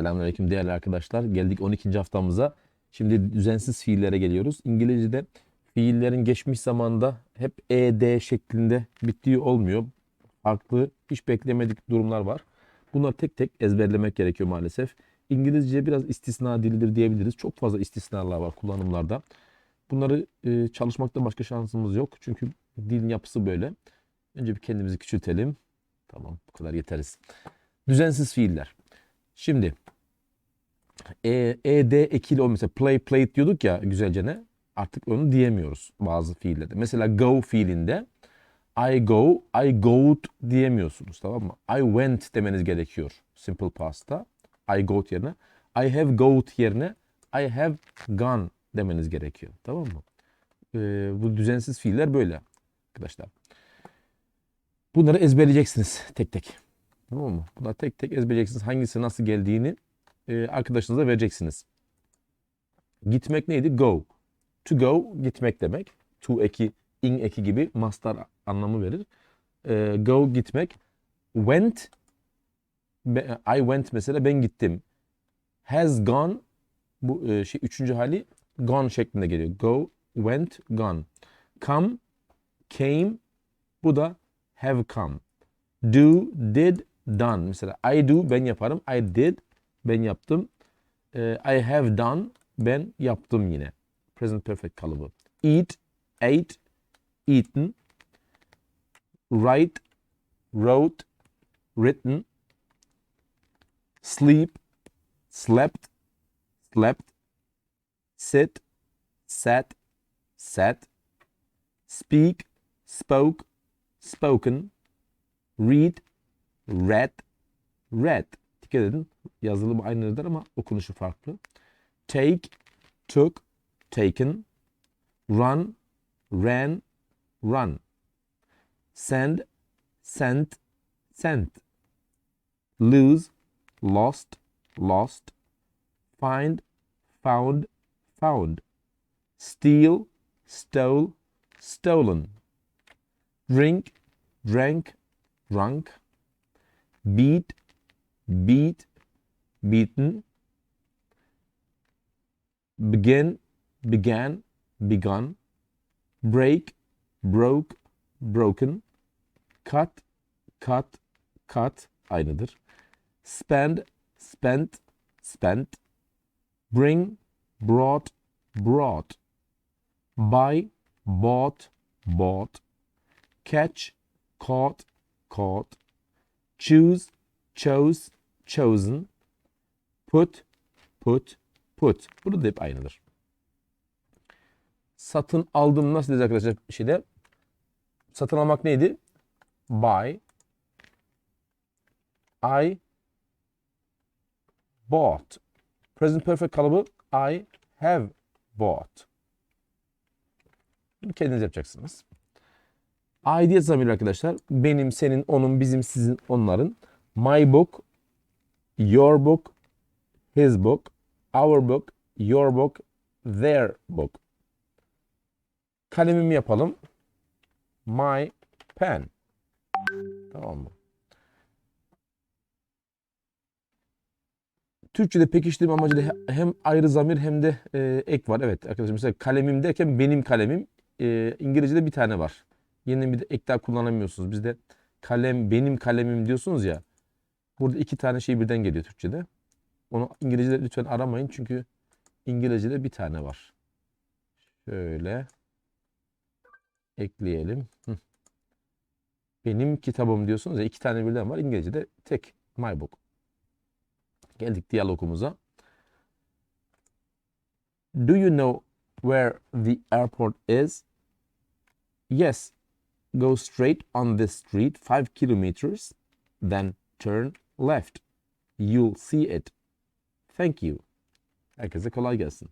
Selamünaleyküm değerli arkadaşlar. Geldik 12. haftamıza. Şimdi düzensiz fiillere geliyoruz. İngilizce'de fiillerin geçmiş zamanda hep ed şeklinde bittiği olmuyor. Farklı, hiç beklemedik durumlar var. Bunları tek tek ezberlemek gerekiyor maalesef. İngilizce biraz istisna dilidir diyebiliriz. Çok fazla istisnalar var kullanımlarda. Bunları e, çalışmakta başka şansımız yok. Çünkü dilin yapısı böyle. Önce bir kendimizi küçültelim. Tamam, bu kadar yeteriz. Düzensiz fiiller. Şimdi e, ed ekili o mesela play played diyorduk ya güzelce ne? Artık onu diyemiyoruz bazı fiillerde. Mesela go fiilinde I go, I go'd diyemiyorsunuz tamam mı? I went demeniz gerekiyor simple past'ta. I go'd yerine. I have go'd yerine I have gone demeniz gerekiyor. Tamam mı? Ee, bu düzensiz fiiller böyle arkadaşlar. Bunları ezberleyeceksiniz tek tek. Tamam mı? Bunları tek tek ezberleyeceksiniz. Hangisi nasıl geldiğini e, arkadaşınıza vereceksiniz. Gitmek neydi? Go. To go gitmek demek. To eki, in eki gibi mastar anlamı verir. E, go gitmek. Went I went mesela ben gittim. Has gone bu e, şey üçüncü hali gone şeklinde geliyor. Go, went, gone. Come, came bu da have come. Do, did, done. Mesela I do ben yaparım. I did ben yaptım. Ee, I have done ben yaptım yine. Present perfect kalıbı. Eat, ate, eaten. Write, wrote, written. Sleep, slept, slept. Sit, sat, sat. Speak, spoke, spoken. Read, read, read. Dikkat edin yazılımı aynıdır ama okunuşu farklı. Take, took, taken. Run, ran, run. Send, sent, sent. Lose, lost, lost. Find, found, found. Steal, stole, stolen. Drink, drank, drunk. Beat, beat, beaten. Begin, began, begun. Break, broke, broken. Cut, cut, cut aynıdır. Spend, spent, spent. Bring, brought, brought. Buy, bought, bought. Catch, caught, caught. Choose, chose, chosen. Put, put, put. Burada da hep aynıdır. Satın aldım nasıl diyeceğiz arkadaşlar şeyde? Satın almak neydi? Buy. I bought. Present perfect kalıbı I have bought. Bunu kendiniz yapacaksınız. Aidiyet zamiri arkadaşlar. Benim, senin, onun, bizim, sizin, onların. My book, your book, his book, our book, your book, their book. Kalemimi yapalım. My pen. Tamam mı? Türkçe'de pekiştirme amacıyla he- hem ayrı zamir hem de e, ek var. Evet arkadaşlar mesela kalemim derken benim kalemim. E, İngilizce'de bir tane var. Yeni bir de ek daha kullanamıyorsunuz. Bizde kalem benim kalemim diyorsunuz ya. Burada iki tane şey birden geliyor Türkçe'de. Onu İngilizce'de lütfen aramayın çünkü İngilizce'de bir tane var. Şöyle ekleyelim. Benim kitabım diyorsunuz ya iki tane birden var. İngilizce'de tek my book. Geldik diyalogumuza. Do you know where the airport is? Yes. Go straight on this street 5 kilometers, then turn left. You'll see it. Thank you. Herkese kolay gelsin.